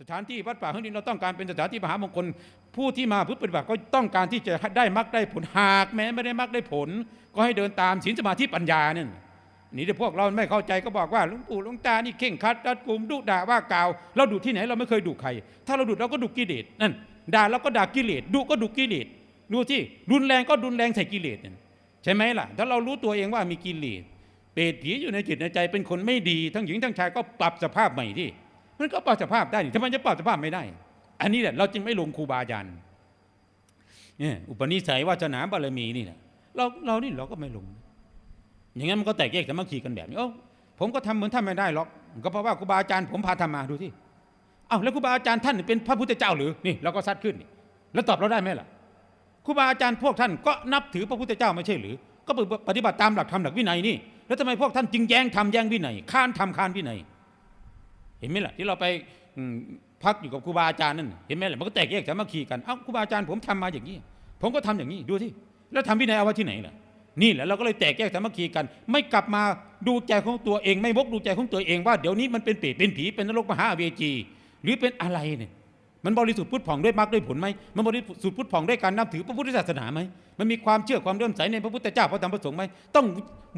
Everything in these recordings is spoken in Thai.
สถานที่วัดป่าแห่งนี้เราต้องการเป็นสถานที่มหามงคล ผู้ที่มาพุทธปฏิบัติก็ต้องการที่จะได้มรรคได้ผลหากแม้ไม่ได้มรรคได้ผล ก็ให้เดินตามศีลสมาธิปัญญานั่นนี่ที่พวกเราไม่เข้าใจก็บอกว่าหลวงปู่หลวงตานี่เข่งคัดรัดกุมดุด่าว่ากล่าว เราดุที่ไหนเราไม่เคยดุใคร ถ้าเราดุเราก็ดุกิเลสนั่นด่าเราก็ด่ากิเลสดุก็ดุกิเลสดูที่รุนแรงก็รุนแรงใส่กิเลสนั่นใช่ไหมล่ะ ถ้าเรารู้ตัวเองว่ามีกิเลสเปรตผีอยู่ในจิตในใจเป็นคนไม่ดี ทั้งหญิงทั้งชายก็ปรับสภาพใหม่ที่ มันก็ปรับสภาพได้ทำไมจะปรับสภาพไม่ได้ อันนี้แหละเราจึงไม่ลงครูบาอาจารย์เนี่ยอุปนิสัยวาสนาบารมีนี่แหละเราเรานี่เราก็ไม่ลง อย่างนั้นมันก็แตกแยกสามัคคีกันแบบนี้เอ้ผมก็ทำเหมือนท่านไม่ได้หรอกก็เพราะว่าครูบาอาจารย์ผมพาทำมาดูที่เอ้าแล้วครูบาอาจารย์ท่านเป็นพระพุทธเจ้าหรือนี่เราก็ซัดขึ้นนี่แล้วตอบเราได้ไหมล่ะครูบาอาจารย์พวกท่านก็นับถือพระพุทธเจ้าไม่ใช่หรือ ก็ปฏิบัติตามหลักธรรมหลักวินัยนี่แล้วทำไมพวกท่านจึงแย้งทำแย้งวินัยค้านทำค้านวินัย เห็นไหมล่ะที่เราไปพักอยู่กับครูบาอาจารย์นั่นเห็นไหมล่ะมันก็แตกแยกสามัคคีกันเอ้าครูบาอาจารย์ผมทำมาอย่างนี้ ผมก็ทำอย่างนี้ดูที่แล้วทำวินัยเอาไว้ที่ไหนล่ะนี่แหละเราก็เลยแตกแยกสามัคคีกัน ไม่กลับมาดูใจของตัวเอง ไม่วกดูใจของตัวเองว่าเดี๋ยวนี้มันเป็นเปรตเป็นผีเป็นนรกมหาเวจี หรือเป็นอะไรเนี่ยมันบริสุทธิ์พุทธผ่องด้วยมรรคด้วยผลไหมมันบริสุทธิ์พุทธผ่องด้วยการนับถือพระพุทธศาสนาไหมมันมีความเชื่อความเลื่อมใสในพระพุทธเจ้าพระธรรมพระสงฆ์ไหมต้อง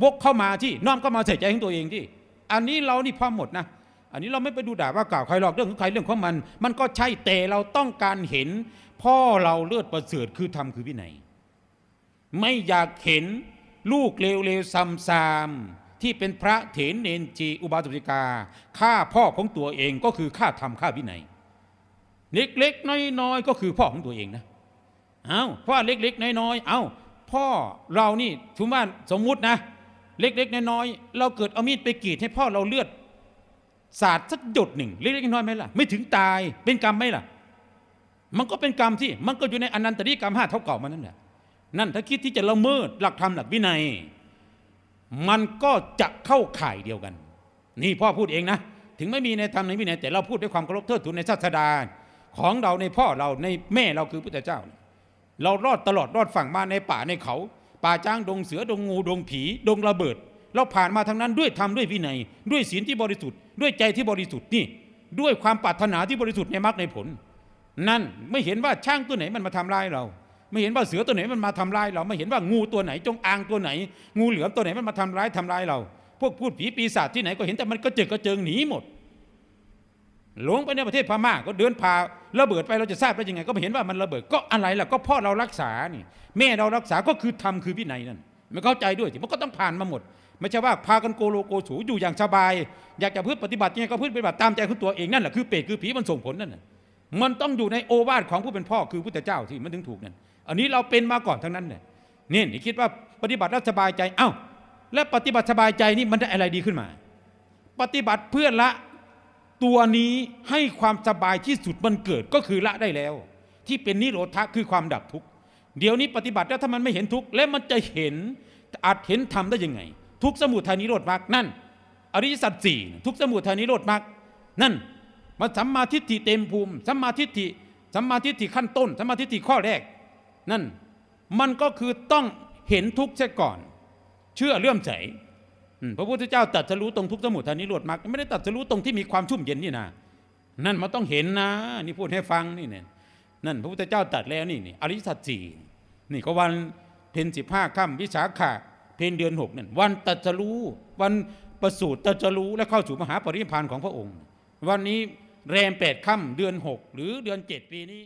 วกเข้ามาที่น้อมเข้ามาใส่ใจของตัวเองที่ อันนี้เรานี่พร้อมหมดนะ อันนี้เราไม่ไปดูด่าว่ากล่าวใครหรอกเรื่องของใครเรื่องของมัน มันก็ใช่แต่เราต้องการเห็น พ่อเราเลือดประเสริฐคือธรรมคือวินัยไม่อยากเห็นลูกเลวๆซ้ำซามที่เป็นพระเถรเนนจีอุบาสิกาฆ่าพ่อของตัวเองก็คือฆ่าธรรมฆ่าวินัยเล็กๆน้อยๆก็คือพ่อของตัวเองนะเอาพ่อเล็กๆน้อยๆเอาพ่อเรานี่ถือว่าสมมุตินะ เล็กๆน้อยๆเราเกิดเอามีดไปกรีดให้พ่อเราเลือด สาดสักหยดหนึ่งเล็กๆน้อยๆไหมล่ะ ไม่ถึงตายเป็นกรรมไหมล่ะ มันก็เป็นกรรมที่มันก็อยู่ในอนันตริกรรมห้าเท่าเก่ามันนั่นแหละนั่นถ้าคิดที่จะละเมิดหลักธรรมหลักวินัย มันก็จะเข้าข่ายเดียวกัน นี่พ่อพูดเองนะ ถึงไม่มีในธรรมในวินัยแต่เราพูดด้วยความเคารพเทิดทูนในศาสดาของเราในพ่อเราในแม่เราคือพุทธเจ้า เรารอดตลอดรอดฝั่งมาในป่าในเขา ป่าจ้างดงเสือดงงูดงผี ดงระเบิด เราผ่านมาทั้งนั้นด้วยธรรมด้วยวินัย ด้วยศีลที่บริสุทธิ์ ด้วยใจที่บริสุทธิ์นี่ ด้วยความปรารถนาที่บริสุทธิ์ในมรรคในผล นั่นไม่เห็นว่าช่างตัวไหนมันมาทำลายเรา ไม่เห็นว่าเสือตัวไหนมันมาทำลายเราไม่เห็นว่างูตัวไหนจงอางตัวไหน งูเหลือมตัวไหนมันมาทำร้ายทำลายเรา พวกพูดผีปีศาจที่ไหนก็เห็นแต่มันก็เจิกกระเจิงหนีหมดหลงไปในประเทศพม่าก็เดินผ่าระเบิดไปเราจะทราบได้ยังไง ก็ไม่เห็นว่ามันระเบิดก็อะไรล่ะก็พ่อเรารักษานี่แม่เรารักษาก็คือธรรมคือวินัยนั่นไม่เข้าใจด้วยสิมันก็ต้องผ่านมาหมด ไม่ใช่ว่าพากันโกโลโกสูอยู่อย่างสบาย อยากจะพึ่งปฏิบัติยังไงก็พึ่งปฏิบัติตามใจของตัวเองนั่นแหละคือเปรตคือผีมันส่งผลนั่นน่ะมันต้องอยู่ในโอวาทของผู้เป็นพ่อคือพุทธเจ้าที่มันถึงถูกนั่นอันนี้เราเป็นมาก่อนทั้งนั้นเนี่ยนี่นี่คิดว่าปฏิบัติแล้วสบายใจเอ้าแล้วปฏิบัติสบายใจนี่มันได้อะไรดีขึ้นมา ปฏิบัติเพื่อละตัวนี้ให้ความสบายที่สุดมันเกิดก็คือละได้แล้ว ที่เป็นนิโรธะคือความดับทุกข์เดี๋ยวนี้ปฏิบัติแล้วถ้ามันไม่เห็นทุกข์แล้วมันจะเห็นอาจเห็นธรรมได้ยังไง ทุกสมุทัยนิโรธมรรคนั่น อริยสัจสี่ทุกสมุทัยนิโรธมรรคนั่นมันสัมมาทิฏฐิเต็มภูมิสัมมาทิฏฐิสัมมาทิฏฐิขั้นต้นสัมมาทิฏฐิข้อแรก นั่นมันก็คือต้องเห็นทุกข์เสียก่อน เชื่อเลื่อมใสพระพุทธเจ้าตรัดสรู้ตรงทุกสมุทัยนิโรธมรรคไม่ได้ตรัดสรู้ตรงที่มีความชุ่มเย็นนี่นะนั่นมันต้องเห็นนะ นี่พูดให้ฟังนี่เนี่ยนั่นพระพุทธเจ้าตรัดแล้วนี่นี่อริยสัจสี่นี่ก็วันเพ็ญสิบห้าค่ำวิสาขะ พนเดือนหกนั่นวันตัดสรู้วันประสูติตัดสรู้และเข้าสู่มหาปรินิพานของพระองค์ วันนี้แรมแปดค่ำเดือนหกหรือเดือนเจ็ดปีนี้